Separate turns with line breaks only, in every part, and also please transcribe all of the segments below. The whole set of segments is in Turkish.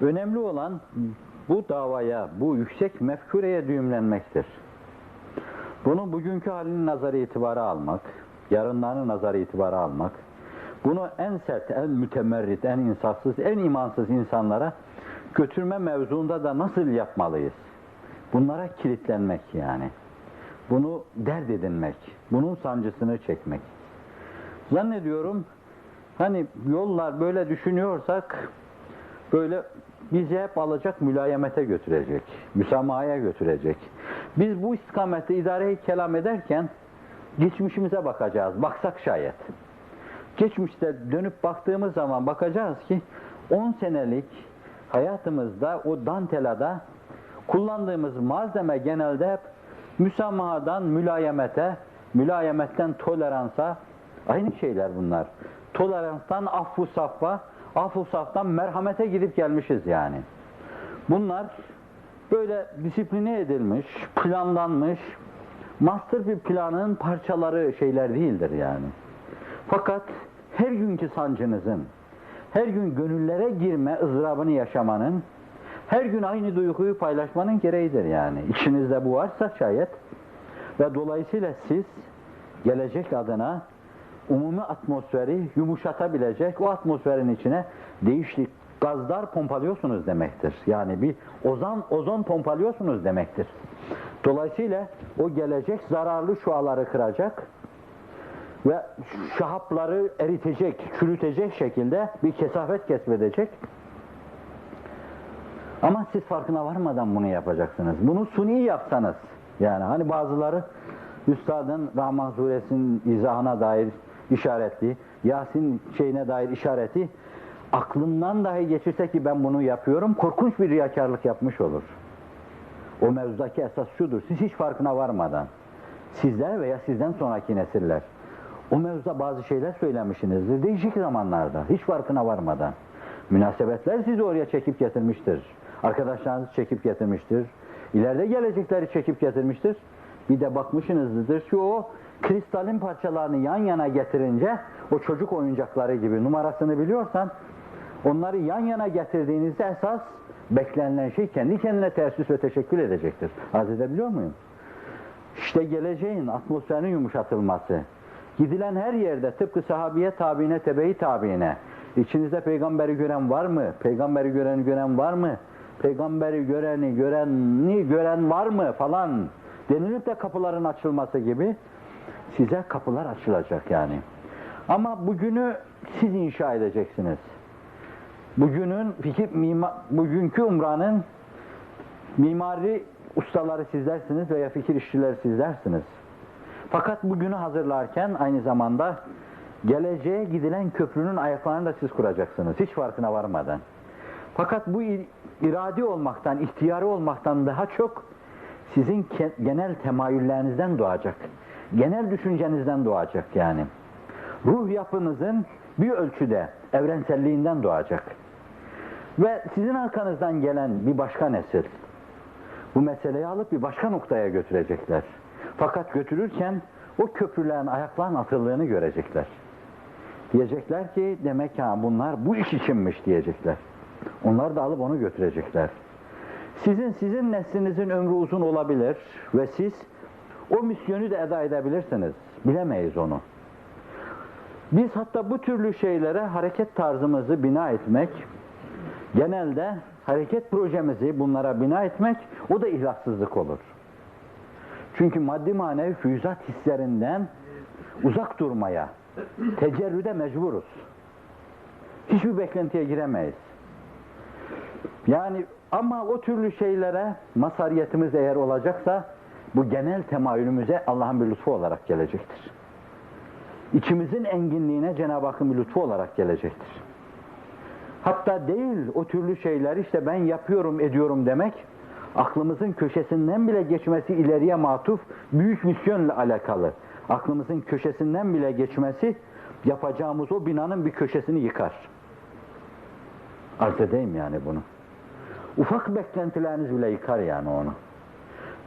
Önemli olan bu davaya, bu yüksek mefkureye düğümlenmektir. Bunu bugünkü halinin nazarı itibara almak, yarınlarını nazarı itibara almak, bunu en sert, en mütemerrit, en insafsız, en imansız insanlara götürme mevzuunda da nasıl yapmalıyız? Bunlara kilitlenmek yani. Bunu dert edinmek, bunun sancısını çekmek. Zannediyorum hani yollar böyle düşünüyorsak böyle bizi hep alacak mülayemete götürecek, müsamahaya götürecek. Biz bu istikamette idare-i kelam ederken geçmişimize bakacağız, baksak şayet. Geçmişte dönüp baktığımız zaman bakacağız ki 10 senelik hayatımızda o dantelada kullandığımız malzeme genelde hep müsamahadan mülayemete, mülayemetten toleransa aynı şeyler bunlar. Toleranstan affu saffa, affu saftan merhamete gidip gelmişiz yani. Bunlar böyle disipline edilmiş, planlanmış, master bir planın parçaları şeyler değildir yani. Fakat her günkü sancınızın, her gün gönüllere girme ızdırabını yaşamanın, her gün aynı duyguyu paylaşmanın gereğidir yani. İçinizde bu varsa şayet ve dolayısıyla siz gelecek adına umumi atmosferi yumuşatabilecek o atmosferin içine değişik gazlar pompalıyorsunuz demektir. Yani bir ozon, ozon pompalıyorsunuz demektir. Dolayısıyla o gelecek zararlı şuaları kıracak ve şahapları eritecek, çürütecek şekilde bir kesafet kesbedecek. Ama siz farkına varmadan bunu yapacaksınız. Bunu suni yapsanız, yani hani bazıları Üstadın Rahman suresinin izahına dair işaretli, Yasin şeyine dair işareti aklından dahi geçirse ki ben bunu yapıyorum, korkunç bir riyakarlık yapmış olur. O mevzudaki esas şudur, siz hiç farkına varmadan, sizler veya sizden sonraki nesiller, o mevzuda bazı şeyler söylemişsinizdir değişik zamanlarda, hiç farkına varmadan. Münasebetler sizi oraya çekip getirmiştir. Arkadaşlarınızı çekip getirmiştir. İleride gelecekleri çekip getirmiştir. Bir de bakmışsınızdır ki o kristalin parçalarını yan yana getirince o çocuk oyuncakları gibi numarasını biliyorsan onları yan yana getirdiğinizde esas beklenilen şey kendi kendine teessüs ve teşekkür edecektir. Arz edebiliyor muyum? İşte geleceğin atmosferinin yumuşatılması. Gidilen her yerde tıpkı sahabiye tabiine, tebe-i tabiine. İçinizde peygamberi gören var mı? Peygamberi göreni gören var mı? Peygamberi göreni göreni gören var mı falan denilip de kapıların açılması gibi size kapılar açılacak yani. Ama bugünü siz inşa edeceksiniz. Bugünün fikir mima, bugünkü umranın mimari ustaları sizlersiniz veya fikir işçileri sizlersiniz. Fakat bugünü hazırlarken aynı zamanda geleceğe gidilen köprünün ayaklarını da siz kuracaksınız. Hiç farkına varmadan. Fakat bu iradi olmaktan, ihtiyarı olmaktan daha çok sizin genel temayüllerinizden doğacak. Genel düşüncenizden doğacak yani. Ruh yapınızın bir ölçüde evrenselliğinden doğacak. Ve sizin arkanızdan gelen bir başka nesil bu meseleyi alıp bir başka noktaya götürecekler. Fakat götürürken o köprülerin ayaklarının atıldığını görecekler. Diyecekler ki demek ha bunlar bu iş içinmiş diyecekler. Onlar da alıp onu götürecekler. Sizin sizin neslinizin ömrü uzun olabilir ve siz o misyonu da eda edebilirsiniz. Bilemeyiz onu. Biz hatta bu türlü şeylere hareket tarzımızı bina etmek, genelde hareket projemizi bunlara bina etmek, o da ihlassızlık olur. Çünkü maddi manevi füyüzat hislerinden uzak durmaya, tecerrüde mecburuz. Hiçbir beklentiye giremeyiz. Yani ama o türlü şeylere masariyetimiz eğer olacaksa bu genel temayülümüze Allah'ın bir lütfu olarak gelecektir. İçimizin enginliğine Cenab-ı Hakk'ın bir lütfu olarak gelecektir. Hatta değil o türlü şeyler işte ben yapıyorum ediyorum demek aklımızın köşesinden bile geçmesi ileriye matuf büyük misyonla alakalı. Aklımızın köşesinden bile geçmesi yapacağımız o binanın bir köşesini yıkar. Arz edeyim yani bunu. Ufak beklentileriniz bile yıkar yani onu.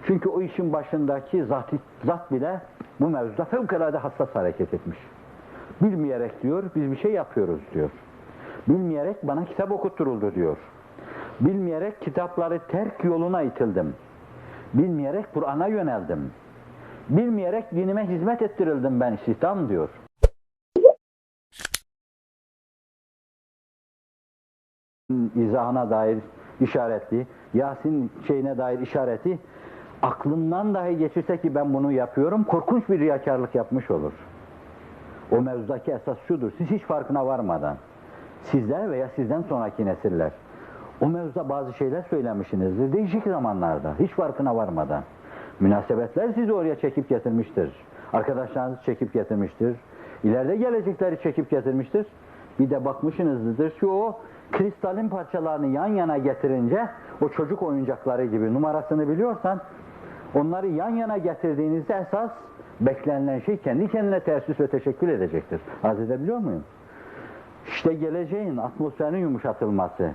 Çünkü o işin başındaki zat, zat bile bu mevzuda fevkalade hassas hareket etmiş. Bilmeyerek diyor, biz bir şey yapıyoruz diyor. Bilmeyerek bana kitap okutturuldu diyor. Bilmeyerek kitapları terk yoluna itildim. Bilmeyerek Kur'an'a yöneldim. Bilmeyerek dinime hizmet ettirildim ben istihdam diyor. İzahına dair işaretli, Yasin şeyine dair işareti aklından dahi geçirse ki ben bunu yapıyorum, korkunç bir riyakarlık yapmış olur. O mevzudaki esas şudur, siz hiç farkına varmadan, sizler veya sizden sonraki nesiller, o mevzuda bazı şeyler söylemişsinizdir değişik zamanlarda, hiç farkına varmadan. Münasebetler sizi oraya çekip getirmiştir. Arkadaşlarınız çekip getirmiştir. İleride gelecekleri çekip getirmiştir. Bir de bakmışsınızdır ki o kristalin parçalarını yan yana getirince o çocuk oyuncakları gibi numarasını biliyorsan onları yan yana getirdiğinizde esas beklenilen şey kendi kendine teessüs ve teşekkür edecektir. Arz edebiliyor muyum? İşte geleceğin atmosferinin yumuşatılması.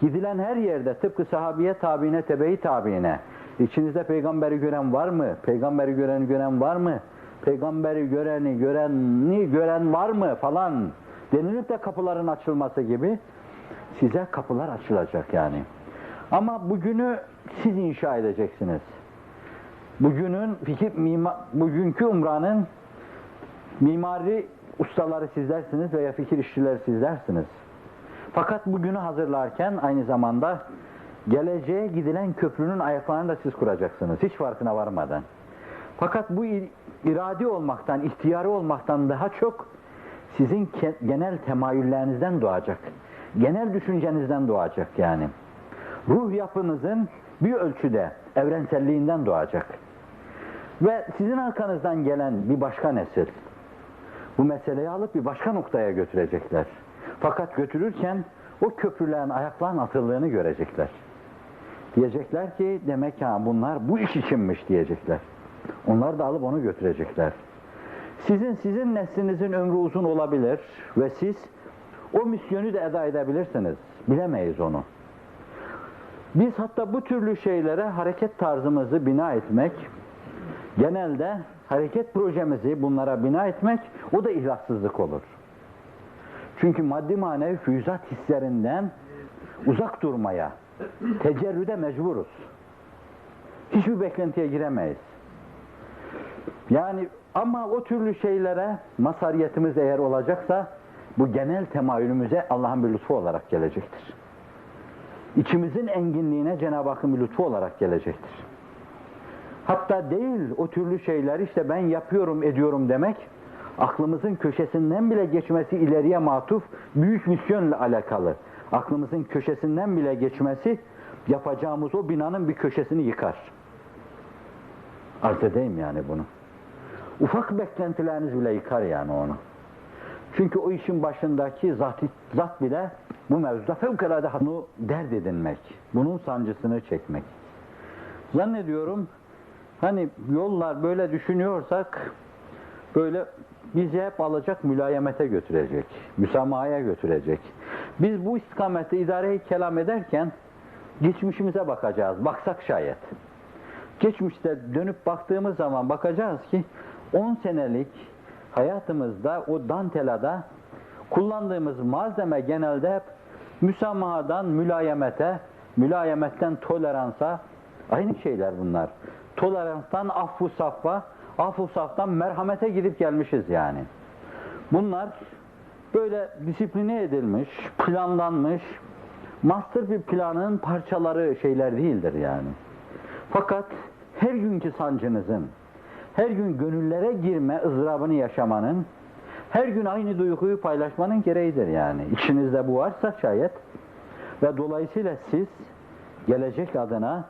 Gidilen her yerde tıpkı sahabiye tabiine, tebe-i tabiine. İçinizde peygamberi gören var mı? Peygamberi göreni gören var mı? Peygamberi göreni göreni gören var mı falan denilip de kapıların açılması gibi size kapılar açılacak yani. Ama bugünü siz inşa edeceksiniz. Bugünün fikir mima, bugünkü umranın mimari ustaları sizlersiniz veya fikir işçileri sizlersiniz. Fakat bugünü hazırlarken aynı zamanda geleceğe gidilen köprünün ayaklarını da siz kuracaksınız. Hiç farkına varmadan. Fakat bu iradi olmaktan, ihtiyarı olmaktan daha çok sizin genel temayüllerinizden doğacak. Genel düşüncenizden doğacak yani. Ruh yapınızın bir ölçüde evrenselliğinden doğacak. Ve sizin arkanızdan gelen bir başka nesil bu meseleyi alıp bir başka noktaya götürecekler. Fakat götürürken o köprülerin ayaklarının atıldığını görecekler. Diyecekler ki demek ha bunlar bu iş içinmiş diyecekler. Onlar da alıp onu götürecekler. Sizin sizin neslinizin ömrü uzun olabilir ve siz o misyonu da eda edebilirsiniz. Bilemeyiz onu. Biz hatta bu türlü şeylere hareket tarzımızı bina etmek, genelde hareket projemizi bunlara bina etmek, o da ihlassızlık olur. Çünkü maddi manevi füyüzat hislerinden uzak durmaya, tecerrüde mecburuz. Hiçbir beklentiye giremeyiz. Yani ama o türlü şeylere masariyetimiz eğer olacaksa bu genel temayülümüze Allah'ın bir lütfu olarak gelecektir. İçimizin enginliğine Cenab-ı Hakk'ın bir lütfu olarak gelecektir. Hatta değil o türlü şeyler işte ben yapıyorum ediyorum demek aklımızın köşesinden bile geçmesi ileriye matuf büyük misyonla alakalı. Aklımızın köşesinden bile geçmesi yapacağımız o binanın bir köşesini yıkar. Arz edeyim yani bunu. Ufak beklentileriniz bile yıkar yani onu. Çünkü o işin başındaki zat, zat bile bu mevzuda fevkalade bunu dert edinmek, bunun sancısını çekmek. Zannediyorum hani yollar böyle düşünüyorsak böyle bizi hep alacak mülayemete götürecek, müsamahaya götürecek. Biz bu istikamette idareyi kelam ederken geçmişimize bakacağız, baksak şayet. Geçmişte dönüp baktığımız zaman bakacağız ki 10 senelik hayatımızda o dantelada kullandığımız malzeme genelde hep müsamahadan mülayemete, mülayemetten toleransa aynı şeyler bunlar. Toleranstan affu saffa, affu saftan merhamete gidip gelmişiz yani. Bunlar böyle disipline edilmiş, planlanmış, master bir planın parçaları şeyler değildir yani. Fakat her günkü sancınızın, her gün gönüllere girme ızdırabını yaşamanın, her gün aynı duyguyu paylaşmanın gereğidir yani. İçinizde bu varsa şayet ve dolayısıyla siz gelecek adına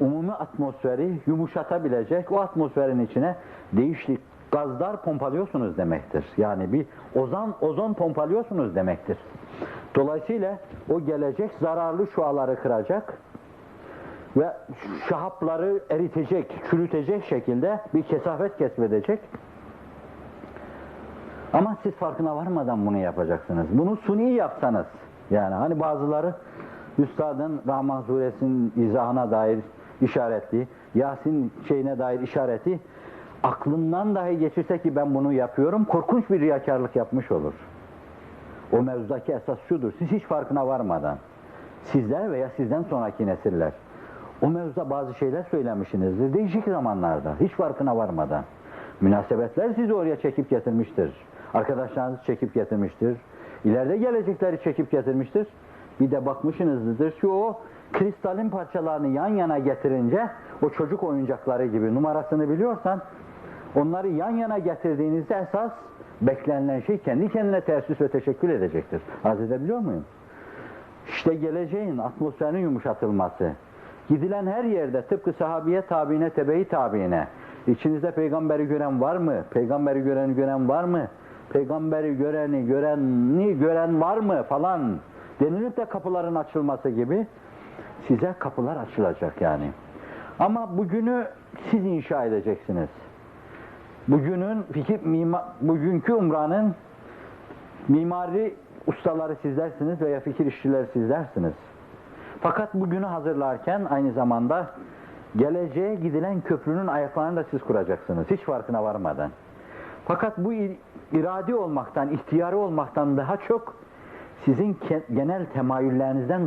umumi atmosferi yumuşatabilecek o atmosferin içine değişik gazlar pompalıyorsunuz demektir. Yani bir ozon, ozon pompalıyorsunuz demektir. Dolayısıyla o gelecek zararlı şuaları kıracak ve şahapları eritecek, çürütecek şekilde bir kesafet kesbedecek. Ama siz farkına varmadan bunu yapacaksınız. Bunu suni yapsanız, yani hani bazıları Üstadın Rahman suresinin izahına dair işaretli, Yasin şeyine dair işareti aklından dahi geçirse ki ben bunu yapıyorum, korkunç bir riyakarlık yapmış olur. O mevzudaki esas şudur, siz hiç farkına varmadan, Sizler veya sizden sonraki nesiller. O mevzuda bazı şeyler söylemişsinizdir değişik zamanlarda, hiç farkına varmadan. Münasebetler sizi oraya çekip getirmiştir. Arkadaşlarınız çekip getirmiştir. İleride gelecekleri çekip getirmiştir. Bir de bakmışsınızdır ki o kristalin parçalarını yan yana getirince o çocuk oyuncakları gibi numarasını biliyorsan onları yan yana getirdiğinizde esas beklenilen şey kendi kendine teessüs ve teşekkür edecektir. Arz edebiliyor muyum? İşte geleceğin atmosferinin yumuşatılması. Gidilen her yerde tıpkı sahabiye tabiine, tebe-i tabiine. İçinizde peygamberi gören var mı? Peygamberi göreni gören var mı? Peygamberi göreni, göreni gören var mı? Falan denilip de kapıların açılması gibi size kapılar açılacak yani. Ama bugünü siz inşa edeceksiniz. Bugünün fikir mima, bugünkü umranın mimari ustaları sizlersiniz veya fikir işçileri sizlersiniz. Fakat bugünü hazırlarken aynı zamanda geleceğe gidilen köprünün ayaklarını da siz kuracaksınız. Hiç farkına varmadan. Fakat bu ir- iradi olmaktan, ihtiyarı olmaktan daha çok sizin genel temayüllerinizden